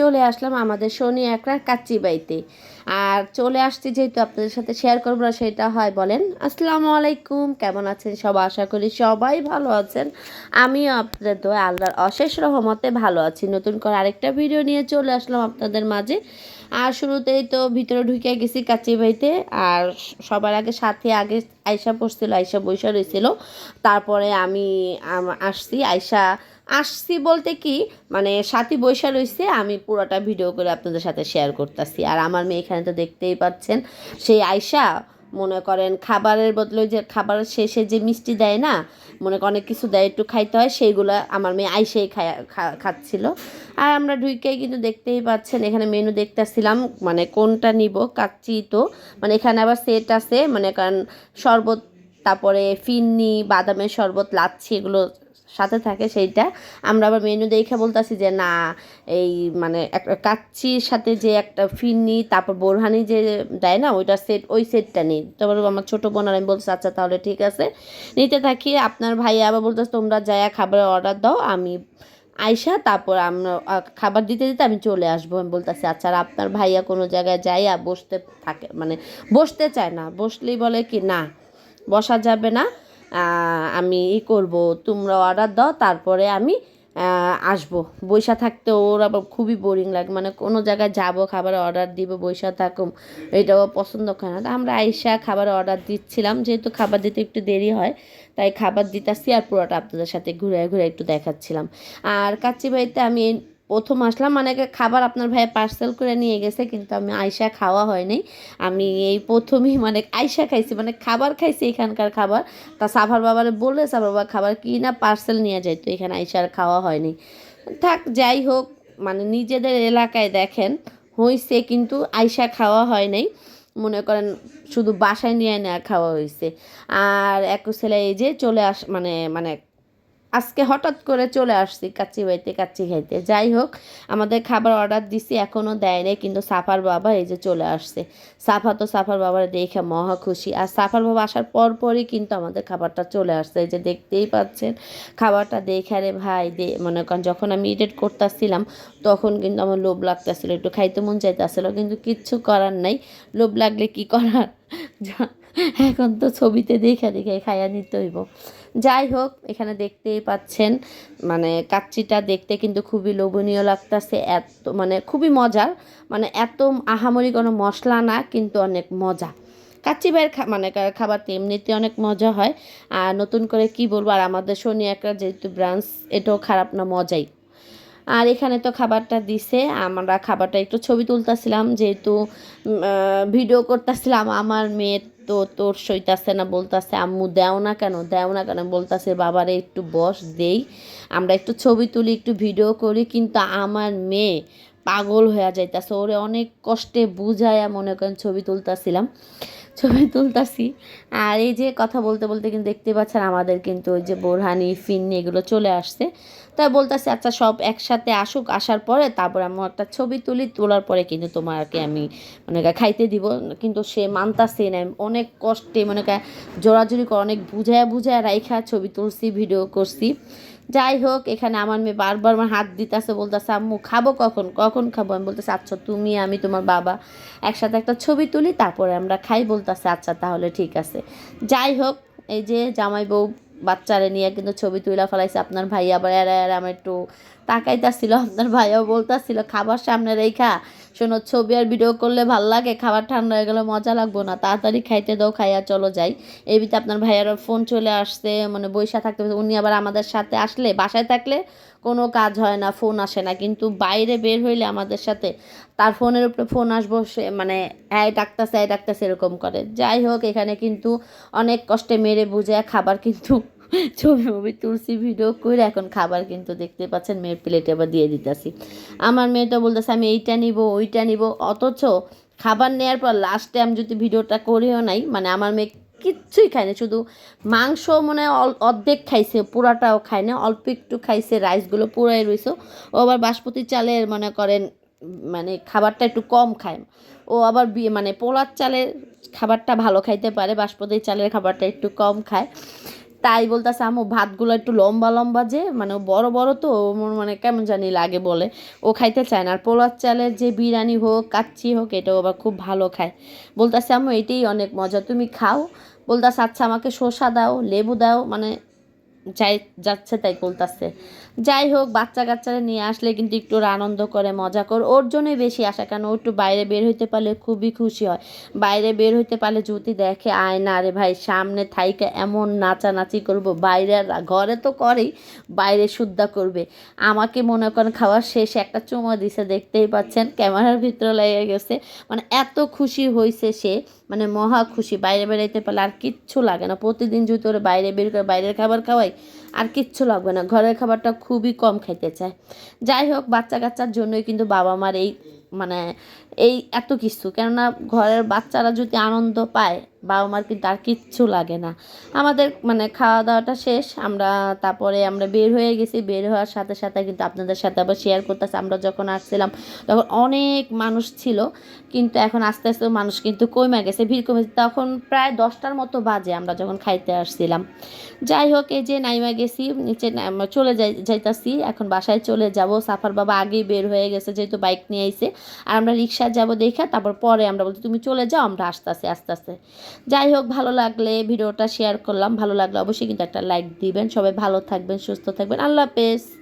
চলে আসলাম আমাদের শনি একরার কাচ্চি বাইতে আর চলে আসছি যেহেতু আপনাদের সাথে শেয়ার করব না, সেটা হয় বলেন। আসসালামু আলাইকুম, কেমন আছেন সব আশা করি সবাই ভালো আছেন। আমিও আপনাদের দোয়া আল্লাহর অশেষ রহমতে ভালো আছি। নতুন করে আরেকটা ভিডিও নিয়ে চলে আসলাম আপনাদের মাঝে। আর শুরুতেই তো ভিতরে ঢুকে গেছি কাচি বাইতে আর সবার আগে সাথে আগে আয়সা পড়ছিল আয়সা বৈশা রয়েছিল তারপরে আমি আসছি আয়সা আসছি বলতে কি মানে সাথী বৈশা রয়েছে আমি পুরোটা ভিডিও করে আপনাদের সাথে শেয়ার করতেছি। আর আমার মেয়ে এখানে তো দেখতেই পাচ্ছেন, সেই আয়সা মনে করেন খাবারের বদলে যে খাবারের শেষে যে মিষ্টি দেয় না, মনে করেন অনেক কিছু দেয়, একটু খাইতে হয়, সেইগুলো আমার মেয়ে আইসেই খাচ্ছিল। আর আমরা ঢুকেই কিন্তু দেখতেই পাচ্ছেন, এখানে মেনু দেখতেছিলাম মানে কোনটা নিব কাচ্চি তো মানে এখানে আবার সেট আছে মানে কারণ শরবত, তারপরে ফিন্নি, বাদামের শরবত, লাচ্ছি, এগুলো সাথে থাকে সেইটা। আমরা আবার মেনু দেখে বলতেছি যে, না, এই মানে একটা কাচ্চির সাথে যে একটা ফিরনি, তারপর বোরহানি যে দেয় না, ওইটা সেট ওই সেটটা নিই। তারপর আমার ছোটো বোন আর আমি বলছি আচ্ছা তাহলে ঠিক আছে। নিতে থাকি, আপনার ভাই আবার বলতেছে, তোমরা যায়া খাবারের অর্ডার দাও, আমি আইসা, তারপর আমরা খাবার দিতে দিতে আমি চলে আসব। আমি বলতেছি আচ্ছা আর আপনার ভাইয়া কোনো জায়গায় যাইয়া বসতে থাকে মানে বসতে চায় না। বসলেই বলে কি, না, বসা যাবে না। আমি ই করব তোমরা অর্ডার দাও, তারপরে আমি আসব। বৈশা থাকতে ওর আবার খুবই বোরিং লাগে। মানে কোনো জায়গায় যাব, খাবার অর্ডার দিব, বৈশা থাকুম এটাও পছন্দ করে না। আমরা আইসা খাবার অর্ডার দিচ্ছিলাম, যেহেতু খাবার দিতে একটু দেরি হয়, তাই খাবার দিতেছি আর পুরোটা আপনাদের সাথে ঘুরে ঘুরে একটু দেখাচ্ছিলাম। আর কাচ্চি বাড়িতে আমি প্রথম আসলাম মানে খাবার আপনার ভাই পার্সেল করে নিয়ে গেছে, কিন্তু আমি আয়সা খাওয়া হয়নি। আমি এই প্রথমেই মানে আয়সা খাইছি মানে খাবার খাইছি এখানকার খাবার। তা সাভার বাবারে বলে সাভার বাবা খাবার কি না পার্সেল নিয়ে যায়, তো এখানে আয়সার খাওয়া হয়নি। থাক, যাই হোক মানে নিজেদের এলাকায় দেখেন, হইছে কিন্তু আয়সা খাওয়া হয় নাই। মনে করেন শুধু বাসায় নিয়ে নেওয়া খাওয়া হয়েছে আর এক ছেলে এই যে চলে আস মানে মানে আজকে হঠাৎ করে চলে আসছি কাচ্চি বাড়িতে, কাচ্চি খাইতে। যাই হোক, আমাদের খাবার অর্ডার দিছি এখনও দেয় নাই, কিন্তু সাফার বাবা এই যে চলে আসছে। সাফা তো সাফার বাবার দেখে মহা খুশি। আর সাফার বাবা আসার পর পরই কিন্তু আমাদের খাবারটা চলে আসছে। এই যে দেখতেই পাচ্ছেন, খাবারটা দেখে রে ভাই, দে, মনে করেন যখন আমি এডিট করতেছিলাম, তখন কিন্তু আমার লোভ লাগতেছিল, একটু খাইতে মন চাইতেছিল, কিন্তু কিচ্ছু করার নাই। লোভ লাগলে কি করার? এখন তো ছবিতে দেখে দেখে খাইয়া নিতে হইব। যাই হোক, এখানে দেখতেই পাচ্ছেন মানে কাচ্চিটা দেখতে কিন্তু খুবই লোভনীয় লাগতেছে, এত মানে খুবই মজার মানে এত আহামরি কোনো মশলা না, কিন্তু অনেক মজা। কাচ্চি ভাইয়ের মানে কা- খাবার তো এমনিতে অনেক মজা হয়, আর নতুন করে কি বলব, আর আমাদের শনি একটা যেহেতু ব্রাঞ্চ, এটাও খারাপ না, মজাই। আর এখানে তো খাবারটা দিছে, আমরা খাবারটা একটু ছবি তুলতেছিলাম, যেহেতু ভিডিও করতেছিলাম আমার মেয়ে তো তোর সইতাছে না, বলতাছে, আম্মু, দেও না কেন, দেও না কেন? বলতাছে, বাবারে, একটু বস, দেই। আমরা একটু ছবি তুলি, একটু ভিডিও করি, কিন্তু আমার মেয়ে পাগল হয়ে যাইতাছে। ওরে অনেক কষ্টে বুঝায়া মনে করেন ছবি তুলতাছিলাম। ছবি তুলতাছি। আর এই যে কথা বলতে বলতে কিন্তু দেখতে পাচ্ছেন আমাদের কিন্তু ওই যে বোরহানি, ফিন্নি এগুলো চলে আসছে। তাই বলতেছে আচ্ছা সব একসাথে আসুক, আসার পরে তারপর আমি একটা ছবি তুলি, তোলার পরে কিন্তু তোমাকে আমি মনে মানে খাইতে দিব। কিন্তু সে মানতাছে না। অনেক কষ্টে মানে জোরাজুরি করে, অনেক বুঝায়া বুঝায়া রাইখা ছবি তুলছি, ভিডিও করছি। যাই হোক, এখানে আমার মেয়ে বারবার আমার হাত দিতেছে, বলতেছে, আম্মু, খাব কখন? কখন খাব? আমি বলতেছি আচ্ছা তুমি, আমি, তোমার বাবা একসাথে একটা ছবি তুলি, তারপরে আমরা খাই, বলতেছে আচ্ছা তাহলে ঠিক আছে। যাই হোক, এই যে জামাই বউ বাচ্চারে নিয়ে কিন্তু ছবি তুলা ফেলাইছে, আপনার ভাই আবার এরা এরা আমার একটু তাকাইতাছিল, আপনার ভাইও বলতাছিল, খাবার সামনে রেখা শোনো, ছবি আর ভিডিও করলে ভালো লাগে, খাবার ঠান্ডা হয়ে গেলে মজা লাগবো না। তাড়াতাড়ি খাইতে দাও, খাইয়া চলো যাই। এই ভিতরে আপনার ভাইয়ার ফোন চলে আসছে মানে বৈশা থাকতে উনি আবার আমাদের সাথে আসলে, বাসায় থাকলে কোনো কাজ হয় না ফোন আসে না। কিন্তু বাইরে বের হইলে আমাদের সাথে, তার ফোনের উপরে ফোন আসব, সে মানে হ্যাঁ ডাকতেছে হ্যাঁ ডাকতেছে, এরকম করে। যাই হোক, এখানে কিন্তু অনেক কষ্টে মেরে বুঝে খাবার কিন্তু ছবি, মুভি, তুলসি, ভিডিও করে এখন খাবার কিন্তু দেখতে পাচ্ছেন, মেয়ের প্লেটে আবার দিয়ে দিতেছি। আমার মেয়েটা বলতেছে, আমি এইটা নিব, ওইটা নিব। অথচ খাবার নেওয়ার পর লাস্টে আমি যদি ভিডিওটা করেও নাই মানে আমার মেয়ে কিচ্ছুই খায় না, শুধু মাংস মনে হয় অর্ধেক খাইছে পুরাটাও খায় না, অল্প একটু খাইছে রাইসগুলো পুরাই রয়েছে ও আবার বাসমতি চালের মনে করেন মানে খাবারটা একটু কম খায়। ও আবার বি- মানে পোলার চালের খাবারটা ভালো খাইতে পারে, বাসমতি চালের খাবারটা একটু কম খায়। তাই বলতেছে আমু ভাতগুলো একটু লম্বা লম্বা যে মানে বড় বড় তো মানে কেমন জানি লাগে বলে। ও খাইতে চায় না। আর পোলার চালের যে বিরিয়ানি হোক, কাচ্চি হোক, এটাও আবার খুব ভালো খায়। বলতেছে আমু এটাই অনেক মজা, তুমি খাও। বলতেছে আচ্ছা আমাকে শসা দাও, লেবু দাও। মানে যাই, যাচ্ছে তাই বলতেছে যাই হোক বাচ্চা কাচ্চারা নিয়ে আসলে কিন্তু একটু আনন্দ করে, মজা করে। ওর জন্যই বেশি আসা কেন ও একটু বাইরে বের হইতে পারলে খুবই খুশি হয়। বাইরে বের হইতে পারলে যদি দেখে, আয় না রে ভাই, সামনে থাইকে এমন নাচানাচি করব। বাইরে ঘরে তো করেই, বাইরে শুদ্ধা করবে। আমাকে মনে করেন খাওয়ার শেষে একটা চুমা দিছে, দেখতেই পাচ্ছেন, ক্যামেরার ভিতরে লেগে গেছে। মানে এত খুশি হয়েছে সে। মানে মহা খুশি, বাইরে বেরোতে পারলে আর কিচ্ছু লাগে না। প্রতিদিন যদি ওরা বাইরে বের করে বাইরের খাবার খাওয়াই, আর কিচ্ছু লাগবে না। ঘরের খাবারটা খুবই কম খাইতে চায়। যাই হোক, বাচ্চা কাচ্চার জন্যই কিন্তু বাবা মার এই মানে এই এত কিছু। কেননা ঘরের বাচ্চারা যদি আনন্দ পায়, বাবা মার কিন্তু আর কিচ্ছু লাগে না। আমাদের মানে খাওয়া দাওয়াটা শেষ, আমরা তারপরে আমরা বের হয়ে গেছি। বের হওয়ার সাথে সাথে কিন্তু আপনাদের সাথে আবার শেয়ার করতেছি। আমরা যখন আসছিলাম, তখন অনেক মানুষ ছিল, কিন্তু এখন আস্তে আস্তে মানুষ কিন্তু কমে গেছে, ভিড় কমেছে তখন প্রায় দশটার মতো বাজে আমরা যখন খাইতে আসছিলাম। যাই হোক, এই যে নাইমা গেছি, নিচে চলে যাই, যাইতাছি। এখন বাসায় চলে যাব। সাফার বাবা আগেই বের হয়ে গেছে, যেহেতু বাইক নিয়ে আইছে। আর আমরা রিক্সা যাব দেখা তারপর পরে আমরা বলছি, তুমি চলে যাও, আমরা আস্তে আস্তে আস্তে আস্তে। যাই হোক, ভালো লাগলে ভিডিওটা শেয়ার করলাম। ভালো লাগলে অবশ্যই কিন্তু একটা লাইক দিবেন। সবাই ভালো থাকবেন, সুস্থ থাকবেন। আল্লাহ হাফেজ।